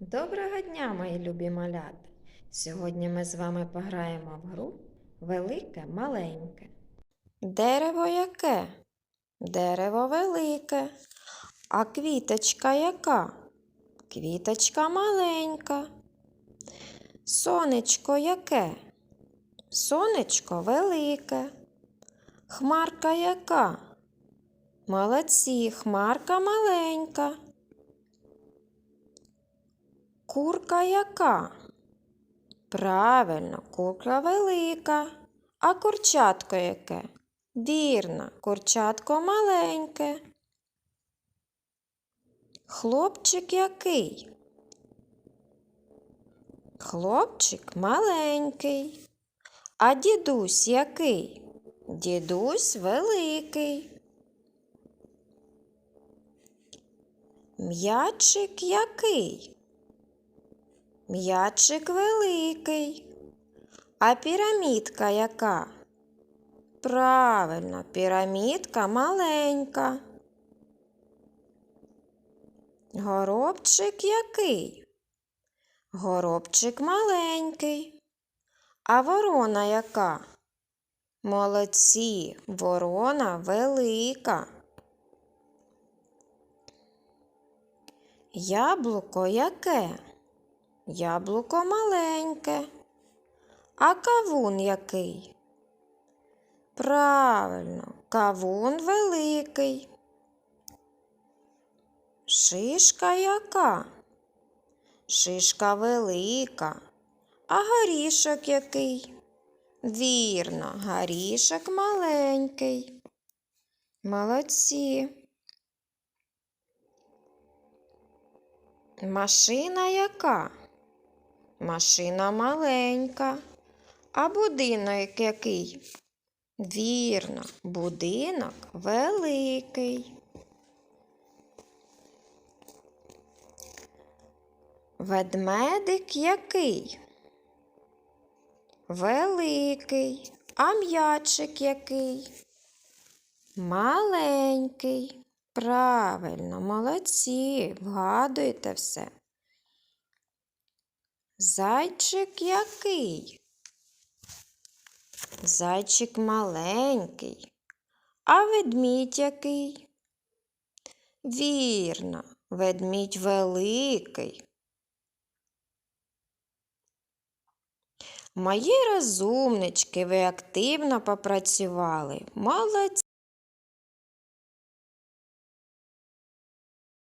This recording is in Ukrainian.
Доброго дня, мої любі малята! Сьогодні ми з вами пограємо в гру Велике маленьке. Дерево яке? Дерево велике. А квіточка яка? Квіточка маленька. Сонечко яке? Сонечко велике. Хмарка яка? Молодці, хмарка маленька. Курка яка? Правильно, курка велика. А курчатко яке? Вірно, курчатко маленьке. Хлопчик який? Хлопчик маленький. А дідусь який? Дідусь великий. М'ячик який? М'ячик великий. А пірамідка яка? Правильно, пірамідка маленька. Горобчик який? Горобчик маленький. А ворона яка? Молодці, ворона велика. Яблуко яке? Яблуко маленьке. А кавун який? Правильно, кавун великий. Шишка яка? Шишка велика. А горішок який? Вірно, горішок маленький. Молодці. Машина яка? Машина маленька. А будинок який? Вірно, будинок великий. Ведмедик який? Великий. А м'ячик який? Маленький. Правильно, молодці, вгадуєте все. Зайчик який? Зайчик маленький. А ведмідь який? Вірно, ведмідь великий. Мої розумнички, ви активно попрацювали. Молодці.